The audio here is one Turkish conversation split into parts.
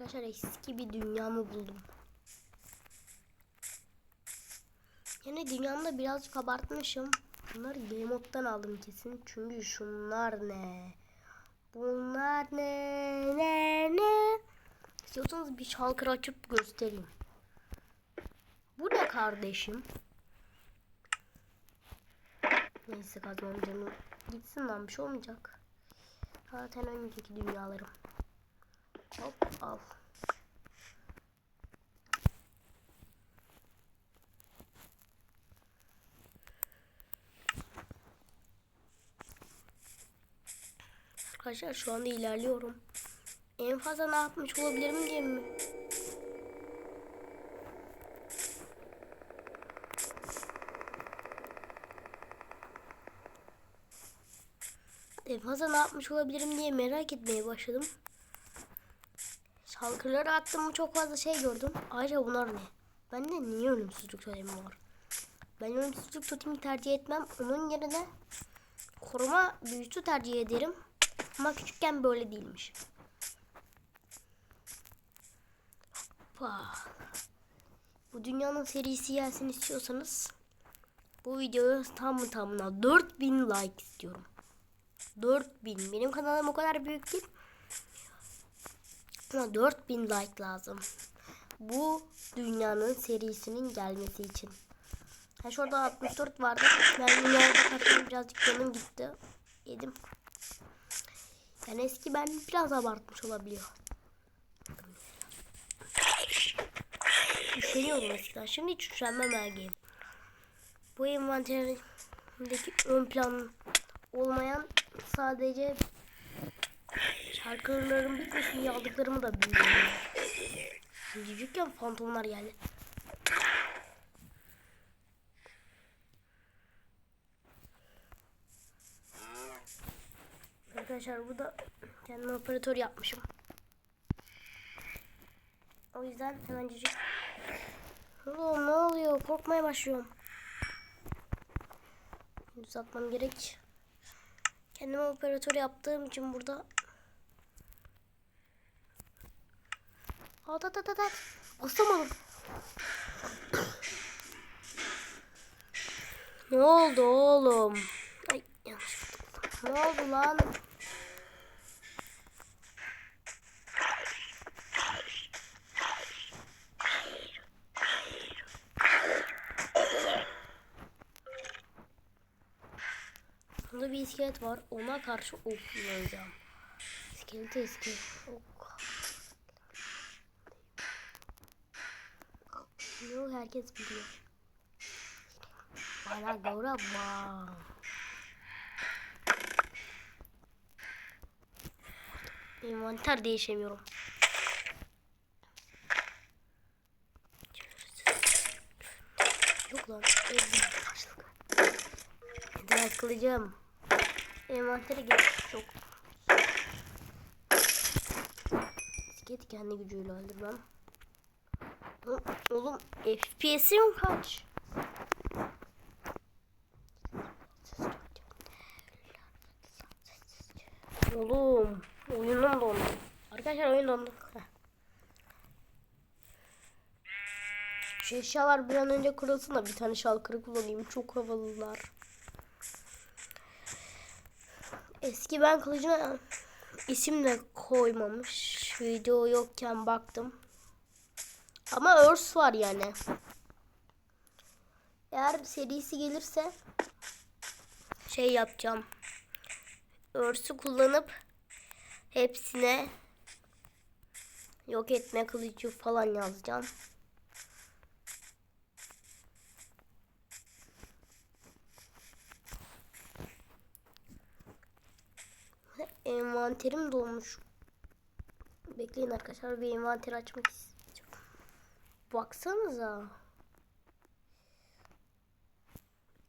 Arkadaşlar eski bir dünyamı buldum. Yine dünyamda birazcık abartmışım. Bunları game aldım kesin. Çünkü şunlar ne? Bunlar ne? Ne? Ne? İstiyorsanız bir şalkır açıp göstereyim. Bu ne kardeşim? Neyse kazmam canım. Gitsin lan bir şey olmayacak. Zaten önceki dünyalarım. Hop al. Arkadaşlar şu anda ilerliyorum. En fazla ne yapmış olabilirim diye mi? En fazla ne yapmış olabilirim diye merak etmeye başladım. Şalkırları attım çok fazla şey gördüm. Ayrıca bunlar ne? Bende niye ölümsüzlük totemi var? Ben ölümsüzlük totemi tercih etmem. Onun yerine koruma büyüsü tercih ederim. Ama küçükken böyle değilmiş. Hoppa. Bu dünyanın serisi gelsin istiyorsanız bu videoya tam tamına 4000 like istiyorum. 4000. Benim kanalım o kadar büyük değil. Ama 4000 like lazım. Bu dünyanın serisinin gelmesi için. Ha şurada 64 vardı. Ben dünyada kaçtım birazcık canım gitti. Yedim. Yani eski ben biraz abartmış olabiliyor. Üşeniyordum eskiden. Şimdi hiç üşenmem ergeyim. Bu envanterimdeki ön plan olmayan sadece şarkılarım bitmesin aldıklarımı da bilmiyorum. Küçükken fantomlar geldi. Arkadaşlar bu da kendime operatör yapmışım. O yüzden hemen cücük. Oğlum ne oluyor? Korkmaya başlıyorum. Düzeltmem gerek. Kendime operatör yaptığım için burada At at at at at. Basamadım. ne oldu oğlum? Ay yanlış. Ne oldu lan? Burada bir iskelet var. Ona karşı oklayacağım. İskeleti eski. Ok. Yok herkes biliyor. Bana gavurama. Envanter değişemiyorum. Yok lan. Biraz kılıcım. Envantere geç. Çok. Bisiklet kendi gücüyle öldürmem. Oğlum, Oğlum FPS'im kaç? Oğlum oyunum dondu. Arkadaşlar oyun dondu. Şu eşyalar bir an önce kırılsın da bir tane şalkırı kullanayım. Çok havalılar. Eski ben kılıcına isim de koymamış. Video yokken baktım. Ama örs var yani. Eğer serisi gelirse şey yapacağım. Örsü kullanıp hepsine yok etme kılıcı falan yazacağım. Envanterim dolmuş. Bekleyin arkadaşlar bir envanter açmak istiyorum. Baksanıza.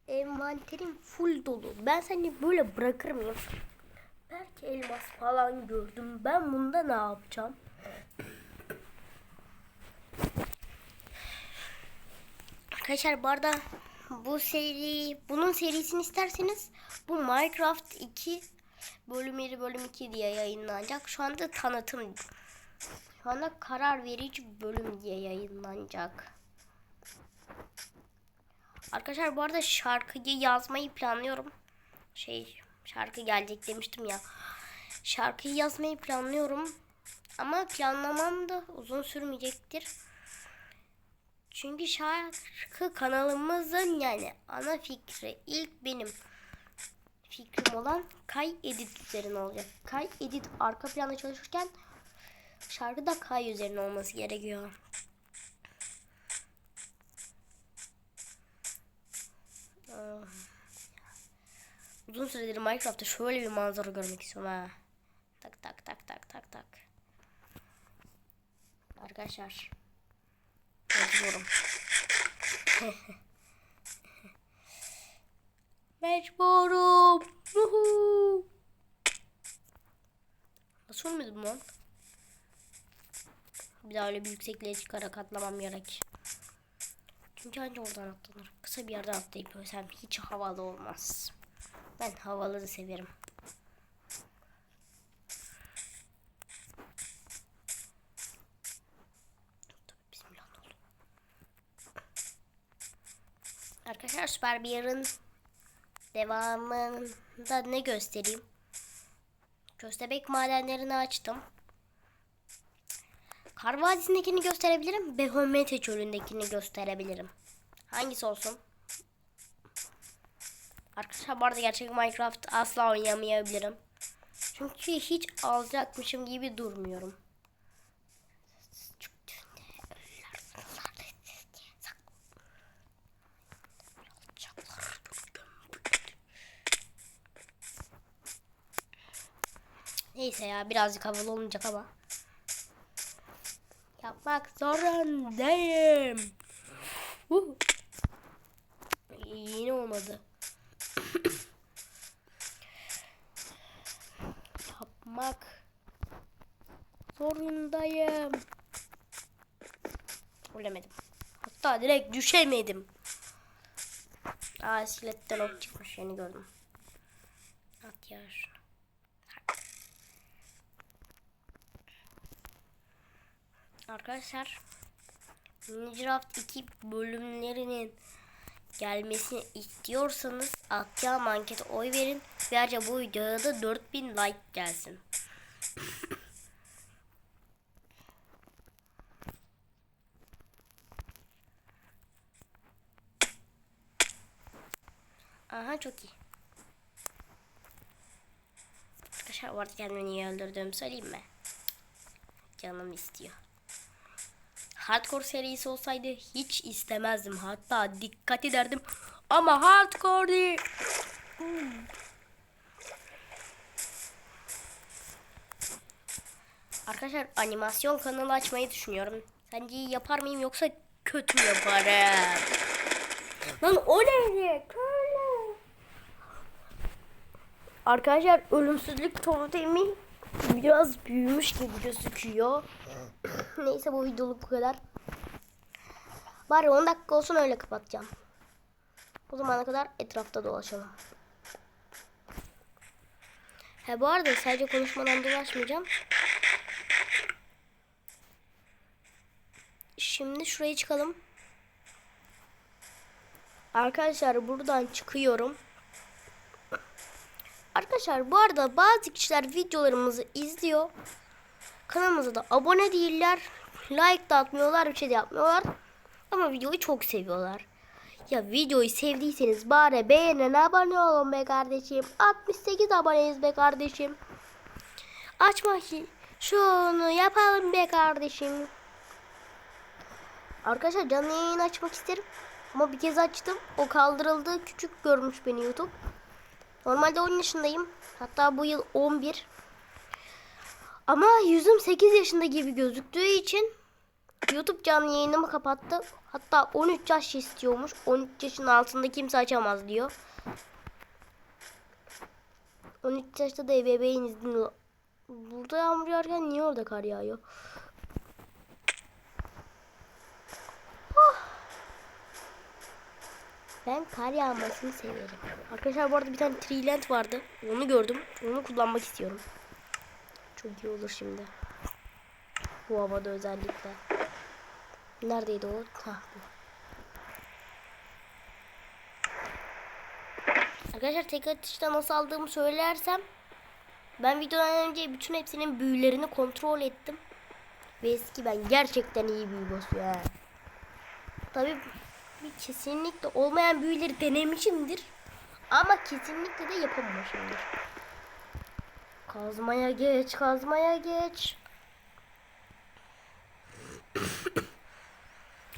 Envanterim full dolu. Ben seni böyle bırakır mıyım? Belki elmas falan gördüm. Ben bunda ne yapacağım? Arkadaşlar bu arada bu seri bunun serisini isterseniz bu Minecraft 2 bölüm 1 bölüm 2 diye yayınlanacak. Şu anda tanıtım Şu anda karar verici bölüm diye yayınlanacak. Arkadaşlar bu arada şarkıyı yazmayı planlıyorum. Şey şarkı gelecek demiştim ya. Şarkıyı yazmayı planlıyorum. Ama planlamam da uzun sürmeyecektir. Çünkü şarkı kanalımızın yani ana fikri ilk benim fikrim olan Kay Edit üzerine olacak. Kay Edit arka planda çalışırken şarkı da Kay üzerine olması gerekiyor. Ah. Uzun süredir Minecraft'ta şöyle bir manzara görmek istiyorum ha. Tak tak tak tak tak tak. Arkadaşlar. Mecburum. Mecburum. Yuhu. Nasıl olmadı lan? Bir daha öyle bir yüksekliğe çıkarak atlamam gerek. Çünkü anca oradan atlanır. Kısa bir yerden atlayıp ölsem hiç havalı olmaz. Ben havalı severim. Arkadaşlar Süper bir yarın devamında ne göstereyim? Köstebek madenlerini açtım. Kar Vadisi'ndekini gösterebilirim. Behomete çölündekini gösterebilirim. Hangisi olsun? Arkadaşlar bu arada gerçek Minecraft asla oynayamayabilirim. Çünkü hiç alacakmışım gibi durmuyorum. Neyse ya birazcık havalı olmayacak ama. Yapmak zorundayım. Uh. Yine olmadı. Yapmak zorundayım. Ölemedim. Hatta direkt düşemedim. Aa siletten ok çıkmış yeni gördüm. At ya şunu. Arkadaşlar Minecraft 2 bölümlerinin gelmesini istiyorsanız atacağım ankete oy verin. Ve ayrıca bu videoya da 4000 like gelsin. Aha çok iyi. Arkadaşlar orada kendimi niye öldürdüğümü söyleyeyim mi? Canım istiyor. Hardcore serisi olsaydı hiç istemezdim. Hatta dikkat ederdim. Ama hardcore değil. Hmm. Arkadaşlar animasyon kanalı açmayı düşünüyorum. Sence iyi yapar mıyım yoksa kötü mü yaparım? Lan o neydi? Köyle. Arkadaşlar ölümsüzlük totemi biraz büyümüş gibi gözüküyor. Neyse bu videoluk bu kadar. Bari 10 dakika olsun öyle kapatacağım. O zamana kadar etrafta dolaşalım. He bu arada sadece konuşmadan dolaşmayacağım. Şimdi şuraya çıkalım. Arkadaşlar buradan çıkıyorum. Arkadaşlar bu arada bazı kişiler videolarımızı izliyor. Kanalımıza da abone değiller. Like da atmıyorlar, bir şey de yapmıyorlar. Ama videoyu çok seviyorlar. Ya videoyu sevdiyseniz bari beğenin, abone olun be kardeşim. 68 aboneyiz be kardeşim. Açma ki. Şunu yapalım be kardeşim. Arkadaşlar canlı yayın açmak isterim. Ama bir kez açtım. O kaldırıldı. Küçük görmüş beni YouTube. Normalde 10 yaşındayım. Hatta bu yıl 11. Ama yüzüm 8 yaşında gibi gözüktüğü için YouTube canlı yayınımı kapattı. Hatta 13 yaş istiyormuş. 13 yaşın altında kimse açamaz diyor. 13 yaşta da ebeveyn izni. Burada yağmur yağarken niye orada kar yağıyor? Ben kar yağmasını severim. Arkadaşlar bu arada bir tane Treeland vardı. Onu gördüm. Onu kullanmak istiyorum. Çok iyi olur şimdi. Bu havada özellikle. Neredeydi o? Hah. Arkadaşlar tek atışta nasıl aldığımı söylersem ben videodan önce bütün hepsinin büyülerini kontrol ettim. Ve eski ben gerçekten iyi büyü basıyor ha. Tabii bir kesinlikle olmayan büyüleri denemişimdir. Ama kesinlikle de yapamamışımdır. Kazmaya geç, kazmaya geç.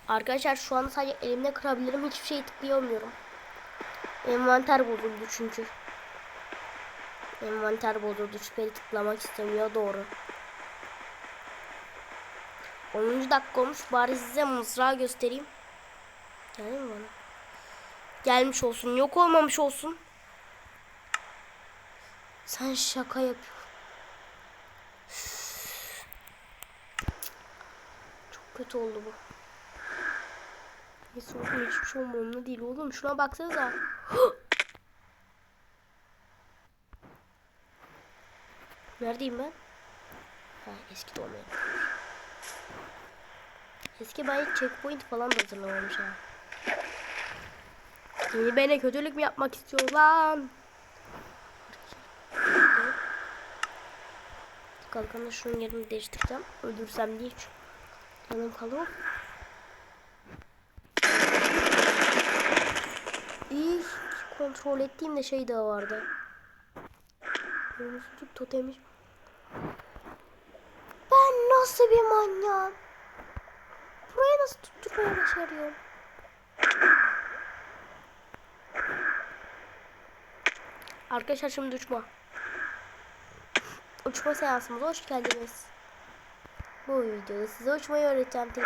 Arkadaşlar şu anda sadece elimle kırabilirim. Hiçbir şey tıklayamıyorum. Envanter bozuldu çünkü. Envanter bozuldu. Şüpheli tıklamak istemiyor. Doğru. 10. dakika olmuş. Bari size mızrağı göstereyim. Geldi bana? Gelmiş olsun. Yok olmamış olsun. Sen şaka yapıyorsun. Çok kötü oldu bu. Neyse oğlum hiçbir şey umurumda değil oğlum. Şuna baksanıza. Neredeyim ben? Ha eski doğmayan. Eski ben checkpoint falan da hazırlamamış ha. Yeni bana kötülük mü yapmak istiyor lan? Kalkanı şunun yerini değiştireceğim. Öldürsem diye hiç canım kalıyor. İyi kontrol ettiğimde şey daha vardı. Ölümsüzlük totemi. Ben nasıl bir manyağım? Buraya nasıl tutturmaya başarıyorum? Arkadaşlar şimdi uçma. Uçma seansımıza hoş geldiniz. Bu videoda size uçmayı öğreteceğim. Tek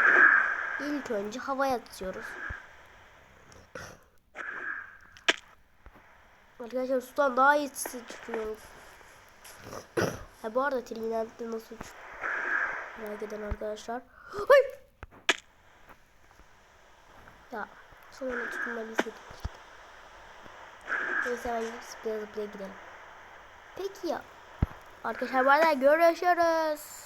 İlk önce havaya atıyoruz. Arkadaşlar sudan daha iyi çıkıyoruz. ha bu arada Trinidad'de nasıl uç? Merak eden arkadaşlar. Ay! Ya sonunda tutunmalıyız. Neyse gidip zıplaya zıplaya gidelim. Peki ya. Arkadaşlar bu arada görüşürüz.